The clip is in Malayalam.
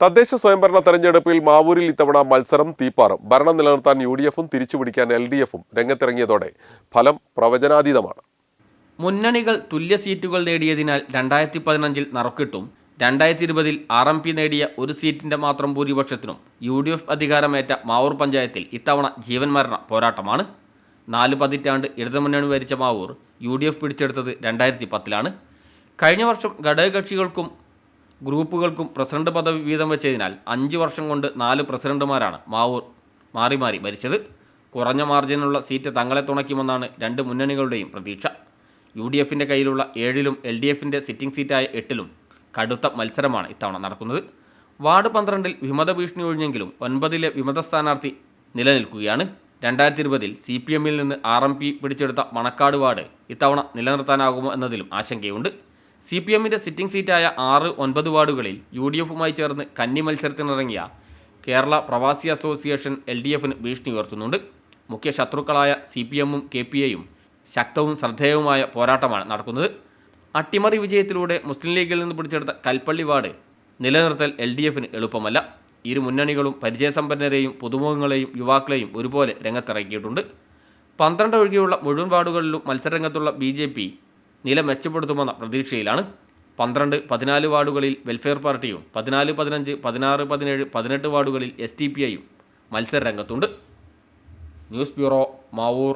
തദ്ദേശ സ്വയംഭരണ തെരഞ്ഞെടുപ്പിൽ മാവൂരിൽ ഇത്തവണ മത്സരം തീപ്പാറും. ഭരണം നിലനിർത്താൻ യു ഡി എഫും തിരിച്ചുപിടിക്കാൻ എൽ ഡി എഫും രംഗത്തിറങ്ങിയതോടെ ഫലം പ്രവചനാതീതമാണ്. മുന്നണികൾ തുല്യ സീറ്റുകൾ നേടിയതിനാൽ രണ്ടായിരത്തി പതിനഞ്ചിൽ നറുക്കിട്ടും രണ്ടായിരത്തി ഇരുപതിൽ ആർ എം പി നേടിയ ഒരു സീറ്റിന്റെ മാത്രം ഭൂരിപക്ഷത്തിനും യു ഡി എഫ് അധികാരമേറ്റ മാവൂർ പഞ്ചായത്തിൽ ഇത്തവണ ജീവൻ മരണ പോരാട്ടമാണ്. നാല് പതിറ്റാണ്ട് ഇടതുമുന്നണി ഭരിച്ച മാവൂർ യു ഡി എഫ് പിടിച്ചെടുത്തത് രണ്ടായിരത്തി പത്തിലാണ് കഴിഞ്ഞ വർഷം ഘടകകക്ഷികൾക്കും ഗ്രൂപ്പുകൾക്കും പ്രസിഡന്റ് പദവി വീതം വെച്ചതിനാൽ അഞ്ച് വർഷം കൊണ്ട് നാല് പ്രസിഡന്റുമാരാണ് മാവൂർ മാറി മാറി മരിച്ചത് കുറഞ്ഞ മാർജിനുള്ള സീറ്റ് തങ്ങളെ തുണയ്ക്കുമെന്നാണ് രണ്ട് മുന്നണികളുടെയും പ്രതീക്ഷ. യു ഡി എഫിന്റെ കയ്യിലുള്ള ഏഴിലും എൽ ഡി എഫിന്റെ സിറ്റിംഗ് സീറ്റായ എട്ടിലും കടുത്ത മത്സരമാണ് ഇത്തവണ നടക്കുന്നത്. വാർഡ് പന്ത്രണ്ടിൽ വിമത ഭീഷണി ഒഴിഞ്ഞെങ്കിലും ഒൻപതിലെ വിമത സ്ഥാനാർത്ഥി നിലനിൽക്കുകയാണ്. രണ്ടായിരത്തി ഇരുപതിൽ സി പി എമ്മിൽ നിന്ന് ആർ എം പി പിടിച്ചെടുത്ത മണക്കാട് വാർഡ് ഇത്തവണ നിലനിർത്താനാകുമോ എന്നതിലും ആശങ്കയുണ്ട്. സി പി എമ്മിന്റെ സിറ്റിംഗ് സീറ്റായ ആറ് ഒൻപത് വാർഡുകളിൽ യു ഡി എഫുമായി ചേർന്ന് കന്നി മത്സരത്തിനിറങ്ങിയ കേരള പ്രവാസി അസോസിയേഷൻ എൽ ഡി എഫിന് ഭീഷണി ഉയർത്തുന്നുണ്ട്. മുഖ്യ ശത്രുക്കളായ സി പി എമ്മും കെ പി എയും ശക്തവും ശ്രദ്ധേയവുമായ പോരാട്ടമാണ് നടക്കുന്നത്. അട്ടിമറി വിജയത്തിലൂടെ മുസ്ലിം ലീഗിൽ നിന്ന് പിടിച്ചെടുത്ത കൽപ്പള്ളി വാർഡ് നിലനിർത്തൽ എൽ ഡി എഫിന് എളുപ്പമല്ല. ഇരു മുന്നണികളും പരിചയസമ്പന്നരെയും പുതുമുഖങ്ങളെയും യുവാക്കളെയും ഒരുപോലെ രംഗത്തിറക്കിയിട്ടുണ്ട്. പന്ത്രണ്ട് ഒഴികെയുള്ള മുഴുവൻ വാർഡുകളിലും മത്സരരംഗത്തുള്ള ബി ജെ പി നില മെച്ചപ്പെടുത്തുമെന്ന പ്രതീക്ഷയിലാണ് പന്ത്രണ്ട് പതിനാല് വാർഡുകളിൽ വെൽഫെയർ പാർട്ടിയും പതിനാല് പതിനഞ്ച് പതിനാറ് പതിനേഴ് പതിനെട്ട് വാർഡുകളിൽ എസ് ടി പി ഐയും മത്സര രംഗത്തുണ്ട് ന്യൂസ് ബ്യൂറോ മാവൂർ.